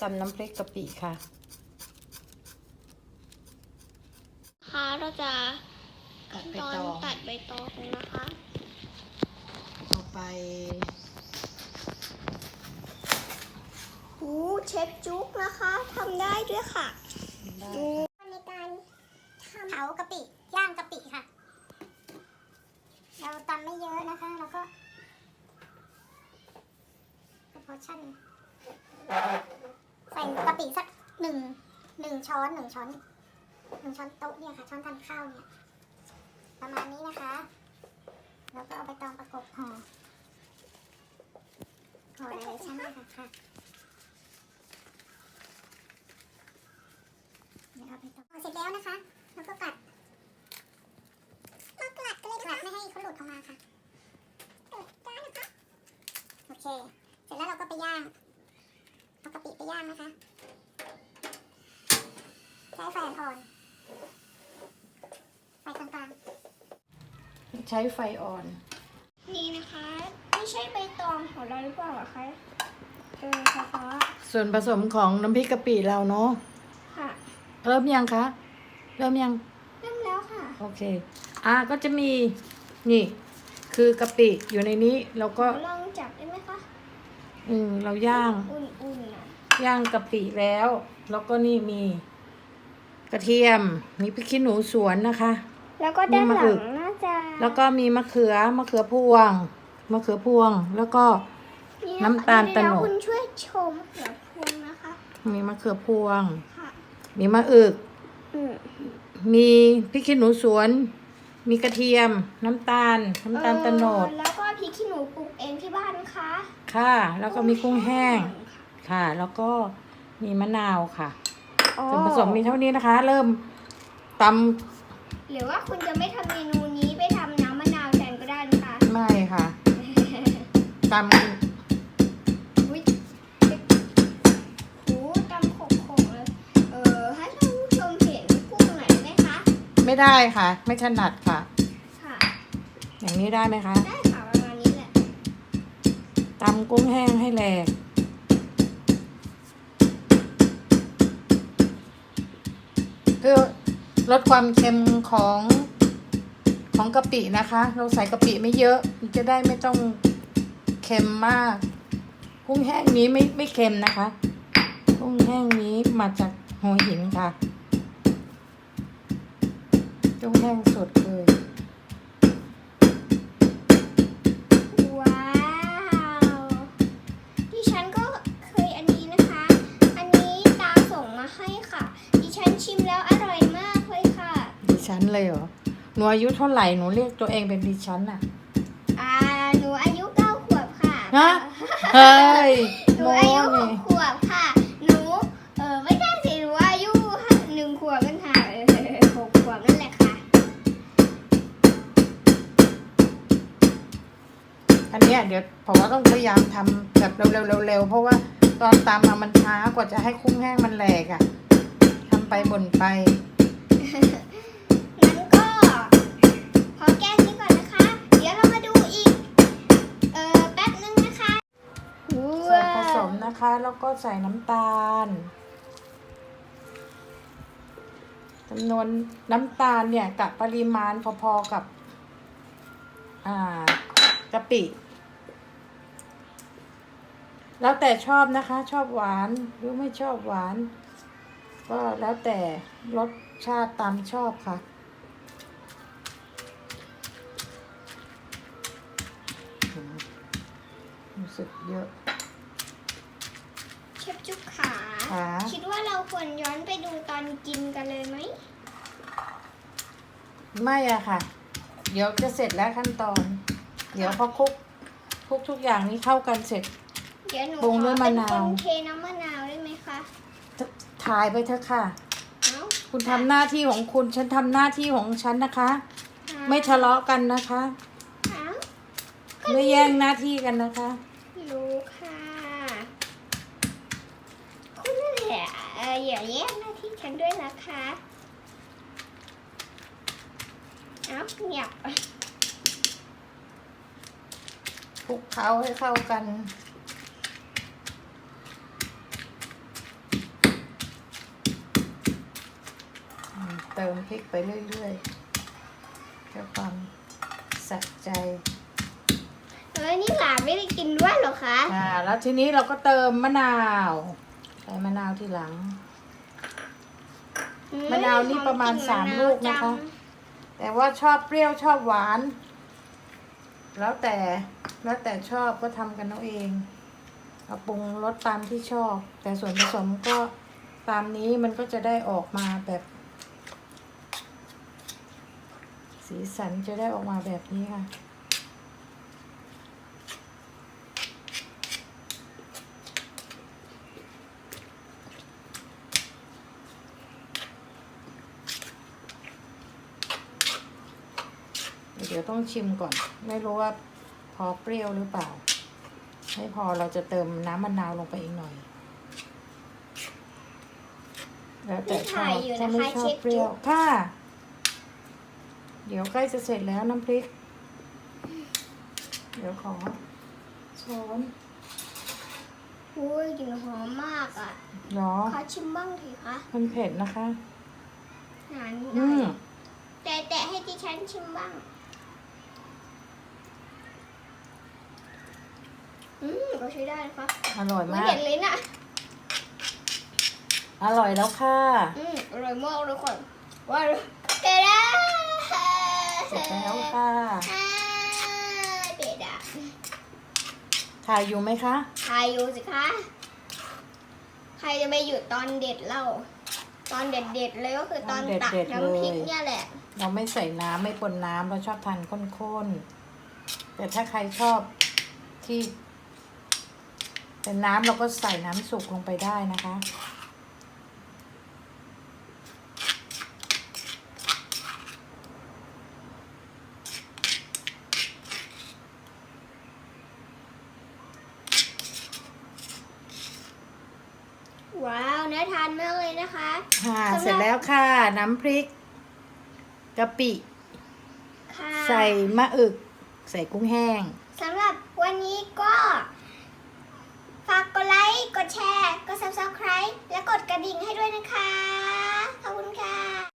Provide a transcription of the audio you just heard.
ตำน้ำพริกกะปิค่ะ ค่ะเราจะตัดใบตอนตองตัดใบตองนะคะเอาไปหูเชฟจุ๊กนะคะทำได้ด้วยค่ะได้ดูในการเผากะปิย่างกะปิค่ะ เราตำไม่เยอะนะคะแล้วก็พอชั่น ใส่กะปิสักหนึ่งหนึ่งช้อนหนึ่งช้อนหนึ่งช้อนโต๊ะเนี่ยค่ะช้อนทานข้าวเนี่ยประมาณนี้นะคะ แล้วก็เอาไปตองประกบห่อห่อหลายๆชั้นเลยค่ะค่ะเดี๋ยวเอาไปตองห่อเสร็จแล้วนะคะ แล้วก็กัดก็กลัดกันเลยกัดไม่ให้เขาหลุดออกมาค่ะกัดนะคะโอเค เสร็จแล้วเราก็ไปย่าง เอากะปิไปย่างนะคะ ใช้ไฟอ่อนๆไฟกลางใช้ไฟอ่อนนี่นะคะ ไม่ใช่ใบตองของเราหรือเปล่าคะเออค่ะส่วนผสมของน้ำพริกกะปิเราเนาะค่ะเริ่มยังคะ เริ่มยัง เริ่มแล้วค่ะ โอเค อะก็จะมีนี่คือกะปิอยู่ในนี้แล้วก็ ลองจับได้ไหมคะ อืมเราย่าง อุ่นๆนะย่างกะปิแล้ว แล้วก็นี่มี กระเทียม มีพริกขี้หนูสวนนะคะ แล้วก็ด้านหนี่ลัมะอึงกน่าจะแล้วก็มีมะเขือมะเขือพวงมะเขือพวง แล้วก็ะคะน้ำตาลตะโนด เดี๋ยวคุณช่วยชมเดี๋ยวพวงนะคะมีมะเขือพวง ค่ะมีมะอึก อืม มีพริกขี้หนูสวน มีกระเทียม น้ำตาล น้ำตาลตะโนด เออแล้วก็พริกขี้หนูปลูกเองที่บ้านนะคะค่ะ แล้วก็มีกุ้งแห้ง ค่ะ แล้วก็มีมะนาวค่ะ อ๋อส่วนผสมมีเท่านี้นะคะ เริ่มตหรือว่าคุณจะไม่ทำเมนูนี้ไปทำน้ำมะนาวแทนก็ได้นะคะำไม่ค่ะตอุ๊ ไม่ได้ค่ะ ไม่ถนัดค่ะ ค่ะ อย่างนี้ได้ไหมคะได้ค่ะประมาณนี้แหละตำกุ้งแห้งให้แหลกเพื่อลดความเค็มของของกะปินะคะ เราใส่กะปิไม่เยอะมันจะได้ไม่ต้องเค็มมากกุ้งแห้งนี้ไม่ไม่เค็มนะคะกุ้งแห้งนี้มาจากหัวหินค่ะ กุ้งแห้งสดเลยว้าว ดิฉันก็เคยอันนี้นะคะ อันนี้ตาส่งมาให้ค่ะ ดิฉันชิมแล้วอร่อยมากเลยค่ะ ดิฉันเลยเหรอ หนูอายุเท่าไหร่ หนูเรียกตัวเองเป็นดิฉันอะอ่า หนูอายุเก้าขวบค่ะฮะเฮ้ยหนูโมอายุหนี่กขวบค่ะ หนู เออไม่ใช่สิหนูอายุหนึ่งขวบกันค่ะเออหกขวบนั่นแหละค่ะ อันเนี้ยเดี๋ยวผมว่าต้องพยายามทำแบบเร็วๆเร็วๆเพราะว่าตอนตำมามันช้ากว่าจะให้คุ้งแห้งมันแหลกอะทำไปบ่นไปงั้นก็ขอแก้นี้ก่อนนะคะเดี๋ยวเรามาดูอีกเออแป๊บนึงนะคะส่วนผสมนะคะแล้วก็ใส่น้ำตาลจำนวนน้ำตาลเนี่ยกับปริมาณพอๆกับ อ่ากะปิ แล้วแต่ชอบนะคะ ชอบหวานหรือไม่ชอบหวาน ก็แล้วแต่รสชาติตามชอบค่ะรู้สึกเยอะเชฟจุ๊บขาขาคิดว่าเราควรย้อนไปดูตอนกินกันเลยไหม ไม่อะค่ะ เดี๋ยวจะเสร็จแล้วขั้นตอน เดี๋ยวพอคลุกคลุกทุกอย่างนี้เข้ากันเสร็จ เดี๋ยวหนูปรุงด้วยขอเป็นมะนาวคนเทน้ำมะนาวได้ไหมคะถ่ายไปเถอะค่ะ เอ้าคุณทำหน้าที่ของคุณฉันทำหน้าที่ของฉันนะคะ ไม่ทะเลาะกันนะคะ เอ้าไม่แย่งหน้าที่กันนะคะ รู้ค่ะคุณนั่นแหละเอออย่าแย่งหน้าที่ฉันด้วยนะคะเอ้าเงียบ คลุกเคล้าให้เข้ากัน เติมพริกไปเรื่อยๆเพื่อความสะใจเฮ้ยนี่หลานไม่ได้กินด้วยเหรอคะ อ่า แล้วทีนี้เราก็เติมมะนาวใส่มะนาวทีหลัง มะนาวนี่ประมาณหอสามลิ่ลูกนะคะ แต่ว่าชอบเปรี้ยวชอบหวาน แล้วแต่แล้วแต่ชอบก็ทำกันเอาเองเอาปรุงรสตามที่ชอบ แต่ส่วนผสมก็ตามนี้มันก็จะได้ออกมาแบบ สีสันจะได้ออกมาแบบนี้ค่ะ เดี๋ยวต้องชิมก่อน ไม่รู้ว่าพอเปรี้ยวหรือเปล่า ไม่พอเราจะเติมน้ำมะนาวลงไปอีกหน่อย แล้วแต่ชอบถ้าไม่ชอบเปรี้ยวค่ะ เดี๋ยวใกล้จะเสร็จแล้วน้ำพริก เดี๋ยวขอช้อนอุ้ยกลิ่นหอมมากอะเนาะขอชิมบ้างสิคะมันเผ็ดนะคะหานิดหอืน่อมยแต่แต่ให้ดิฉันชิมบ้าง อืมก็ใช้ได้นะคะอร่อยไม่มากเห็นเลยนะอร่อยแล้วค่ะ อืมอร่อยมากเลยค่ะว่าเด็ดอะ เสร็จแล้วค่ะอ่าเด็ดอะถ่ายอยู่ไหมคะใครอยู่สิคะ ใครจะไปหยุดตอนเด็ดเล่า ตอนเด็ดเด็ดๆเลยก็คือตอนตักตอนเด็ดๆน้ำพริกเลยเนี่ยแหละ เราไม่ใส่น้ำไม่ปนน้ำเราชอบทานข้นๆ แต่ถ้าใครชอบที่เป็นน้ำเราก็ใส่น้ำสุกลงไปได้นะคะานมากเลยนะคะค่ะเสร็จแล้วค่ะ น้ำพริกกะปิใส่มะอึก ใส่กุ้งแห้ง สำหรับวันนี้ก็ ฝากกดไลค์ กดแชร์ กด subscribe และกดกระดิ่งให้ด้วยนะคะ ขอบคุณค่ะ